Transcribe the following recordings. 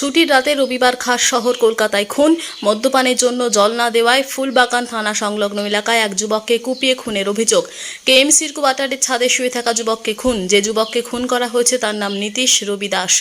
ছুটির রাতে রবিবার খাস শহর কলকাতায় খুন। মদ্যপানের জন্য জল না দেওয়ায় ফুলবাগান থানা সংলগ্ন এলাকায় এক যুবককে কুপিয়ে খুনের অভিযোগ। কেএমসির কোয়ার্টারের ছাদে শুয়ে থাকা যুবককে খুন। যে যুবককে খুন করা হয়েছে তার নাম নীতিশ রবি দাস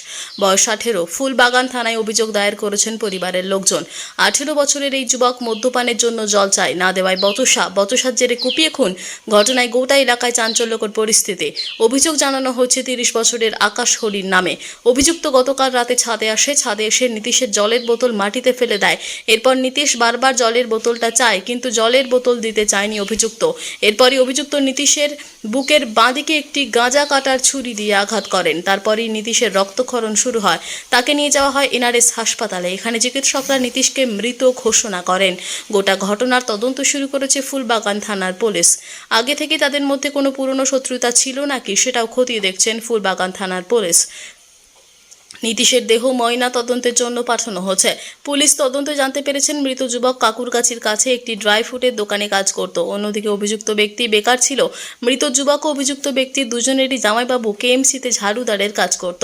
বয়স আঠেরো। ফুলবাগান থানায় অভিযোগ দায়ের করেছেন পরিবারের লোকজন। আঠেরো বছরের এই যুবক মদ্যপানের জন্য জল চায়, না দেওয়ায় বতসা। বতসার জেরে কুপিয়ে খুন। ঘটনায় গোটা এলাকায় চাঞ্চল্যকর পরিস্থিতি। অভিযোগ জানানো হয়েছে তিরিশ বছরের আকাশ হরির নামে। অভিযুক্ত গতকাল রাতে ছাদে আসে ছাদে এসে নীতিশের জলের বোতল মাটিতে ফেলে দেয়। এরপর নীতিশ বারবার জলের বোতলটা চায়, কিন্তু জলের বোতল দিতে চায়নি অভিযুক্ত। এরপরই অভিযুক্ত নীতিশের বুকের বাঁদিকে একটি গাঁজা কাটার ছুরি দিয়ে আঘাত করেন। তারপরই নীতিশের রক্তক্ষরণ শুরু হয়। তাকে নিয়ে যাওয়া হয় এনআরএস হাসপাতালে। এখানে চিকিৎসকরা নীতিশকে মৃত ঘোষণা করেন। গোটা ঘটনার তদন্ত শুরু করেছে ফুলবাগান থানার পুলিশ। আগে থেকে তাদের মধ্যে কোনো পুরনো শত্রুতা ছিল নাকি সেটাও খতিয়ে দেখছেন ফুলবাগান থানার পুলিশ। নীতিশের দেহ ময়না তদন্তের জন্য পাঠানো হচ্ছে। পুলিশ তদন্তে জানতে পেরেছেন, মৃত যুবক কাকুরগাছির কাছে একটি ড্রাই ফ্রুটের দোকানে কাজ করত। অন্যদিকে অভিযুক্ত ব্যক্তি বেকার ছিল। মৃত যুবক অভিযুক্ত ব্যক্তি দুজনেরই জামাইবাবু কেএমসিতে ঝাড়ুদারের কাজ করত।